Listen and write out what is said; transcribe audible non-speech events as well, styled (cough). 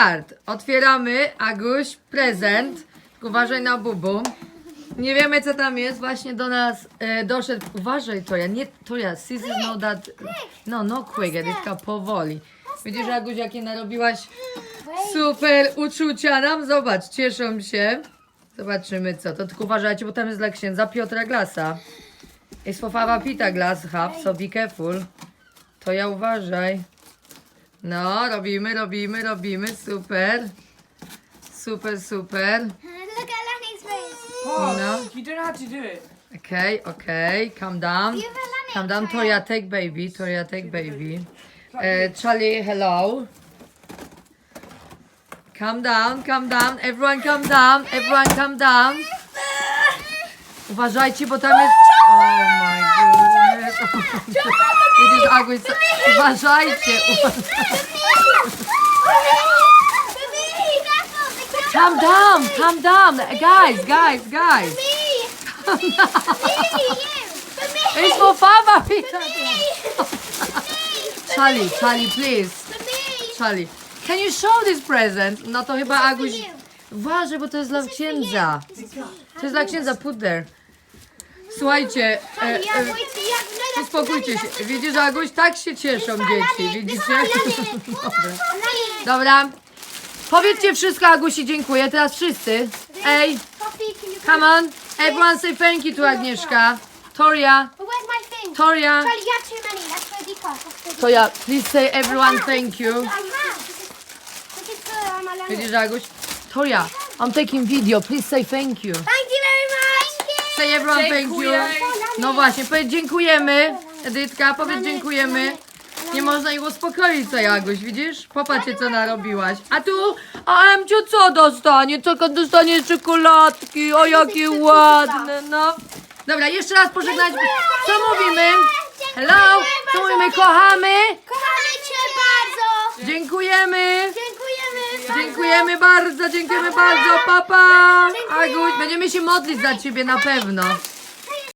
Start. Otwieramy, Aguś, prezent. Tylko Uważaj na bubu. Nie wiemy co tam jest, właśnie do nas e, doszedł. Uważaj to ja, nie to ja. Scissors no that. No, no quick, Edytka, powoli. Widzisz, Aguś, jakie narobiłaś super uczucia nam? Zobacz, cieszą się. Zobaczymy co. To tylko uważajcie, bo tam jest dla księdza Piotra Glasa. Jest for Fava Pita Glass Hub, so be careful. To ja uważaj. No, robimy, robimy, robimy, super. Super, super. Look at Lanny's face. Pause. No. You don't have to do it. Okay, okay, calm down. Calm down, Toria, take baby, Toria, take baby. Uh, Charlie, hello. Calm down, calm down, everyone calm down, everyone calm down. Uważajcie, bo tam jest... Oh my goodness. (laughs) Widzisz, Aguś, co- uważajcie, uważajcie. Calm down, calm down, guys, guys, guys. It's for Fava Pita. Charlie, Charlie, please. Charlie, can you show this present? No to chyba Aguś... Uważaj, bo to jest dla księdza. To jest dla księdza, put there. Słuchajcie, e, e, uspokójcie się. Widzisz, Aguś, tak się cieszą dzieci, widzicie? Dobra. Dobra. Powiedzcie wszystko, Agusi, dziękuję. Teraz wszyscy. Ej, come on. Everyone say thank you to Agnieszka. Toria, where's my thing? Toria. Charlie, you have too many. That's for Deepak. That's for Toria, please say everyone thank you. I have. This is for Alana. Widzisz, Aguś? Toria, I'm taking video. Please say thank you. Thank you very much. Thank you. Say everyone thank you. Dziękuję. No właśnie, powiedz dziękujemy. Edytka, powiedz dziękujemy. Nie można ich uspokoić, co Jaguś, widzisz? Popatrzcie, co narobiłaś. A tu, a Emciu co dostanie? Co dostanie czekoladki? O, jakie ładne, no. Dobra, jeszcze raz pożegnać. Co mówimy? Hello? Co mówimy? Kochamy? Kochamy Cię bardzo. Dziękujemy. Dziękujemy. Dziękujemy bardzo, dziękujemy bardzo. Papa. Aguś, będziemy się modlić za ciebie na pewno.